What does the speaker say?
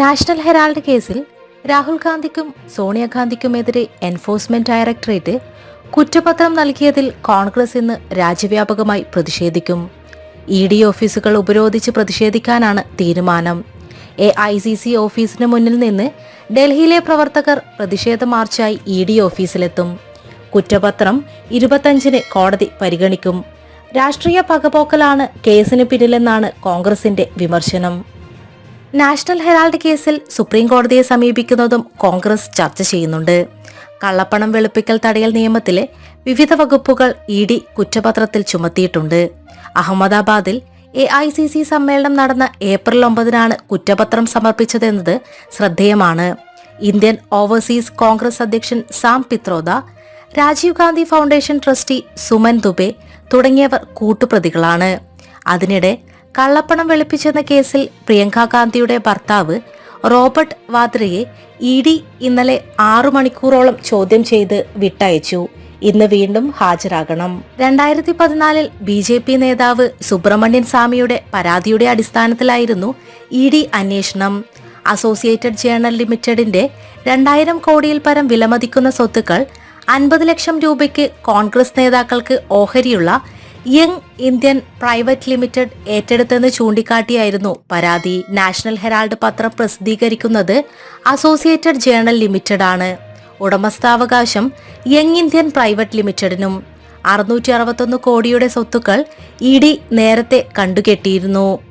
National Herald കേസിൽ രാഹുൽ ഗാന്ധിക്കും സോണിയാഗാന്ധിക്കുമെതിരെ എൻഫോഴ്സ്മെന്റ് ഡയറക്ടറേറ്റ് കുറ്റപത്രം നൽകിയതിൽ കോൺഗ്രസ് ഇന്ന് രാജ്യവ്യാപകമായി പ്രതിഷേധിക്കും. ഇ ഡി ഓഫീസുകൾ ഉപരോധിച്ച് പ്രതിഷേധിക്കാനാണ് തീരുമാനം. എ ഐ സി സി ഓഫീസിന് മുന്നിൽ നിന്ന് ഡൽഹിയിലെ പ്രവർത്തകർ പ്രതിഷേധ മാർച്ചായി ഇ ഡി ഓഫീസിലെത്തും. കുറ്റപത്രം ഇരുപത്തഞ്ചിന് കോടതി പരിഗണിക്കും. രാഷ്ട്രീയ പകപോക്കലാണ് കേസിന് പിന്നിലെന്നാണ് കോൺഗ്രസിന്റെ വിമർശനം. നാഷണൽ ഹെറാൾഡ് കേസിൽ സുപ്രീം കോടതിയെ സമീപിക്കുന്നതും കോൺഗ്രസ് ചർച്ച ചെയ്യുന്നുണ്ട്. കള്ളപ്പണം വെളുപ്പിക്കൽ തടയൽ നിയമത്തിലെ വിവിധ വകുപ്പുകൾ ഇ ഡി കുറ്റപത്രത്തിൽ ചുമത്തിയിട്ടുണ്ട്. അഹമ്മദാബാദിൽ എ ഐ സി സി സമ്മേളനം നടന്ന ഏപ്രിൽ ഒമ്പതിനാണ് കുറ്റപത്രം സമർപ്പിച്ചതെന്നത് ശ്രദ്ധേയമാണ്. ഇന്ത്യൻ ഓവർസീസ് കോൺഗ്രസ് അധ്യക്ഷൻ സാം പിത്രോദ രാജീവ് ഗാന്ധി ഫൗണ്ടേഷൻ ട്രസ്റ്റി സുമൻ ദുബെ തുടങ്ങിയവർ കൂട്ടുപ്രതികളാണ്. അതിനിടെ കള്ളപ്പണം വെളുപ്പിച്ചെന്ന കേസിൽ പ്രിയങ്ക ഗാന്ധിയുടെ ഭർത്താവ് റോബർട്ട് വാദ്രയെ ഇ ഡി ഇന്നലെ ആറു മണിക്കൂറോളം ചോദ്യം ചെയ്ത് വിട്ടയച്ചു. ഇന്ന് വീണ്ടും ഹാജരാകണം. രണ്ടായിരത്തി പതിനാലിൽ ബി ജെ പി നേതാവ് സുബ്രഹ്മണ്യൻ സ്വാമിയുടെ പരാതിയുടെ അടിസ്ഥാനത്തിലായിരുന്നു ഇ ഡി അന്വേഷണം. അസോസിയേറ്റഡ് ജേണൽ ലിമിറ്റഡിന്റെ രണ്ടായിരം കോടിയിൽ പരം വിലമതിക്കുന്ന സ്വത്തുക്കൾ അൻപത് ലക്ഷം രൂപയ്ക്ക് കോൺഗ്രസ് നേതാക്കൾക്ക് ഓഹരിയുള്ള യങ് ഇന്ത്യൻ പ്രൈവറ്റ് ലിമിറ്റഡ് ഏറ്റെടുത്തെന്ന് ചൂണ്ടിക്കാട്ടിയായിരുന്നു പരാതി. നാഷണൽ ഹെറാൾഡ് പത്രം പ്രസിദ്ധീകരിക്കുന്നത് അസോസിയേറ്റഡ് ജേണൽ ലിമിറ്റഡ് ആണ് ഉടമസ്ഥാവകാശം യങ് ഇന്ത്യൻ പ്രൈവറ്റ് ലിമിറ്റഡിനും. അറുന്നൂറ്റി അറുപത്തൊന്ന് കോടിയുടെ സ്വത്തുക്കൾ ഇ ഡി നേരത്തെ കണ്ടുകെട്ടിയിരുന്നു.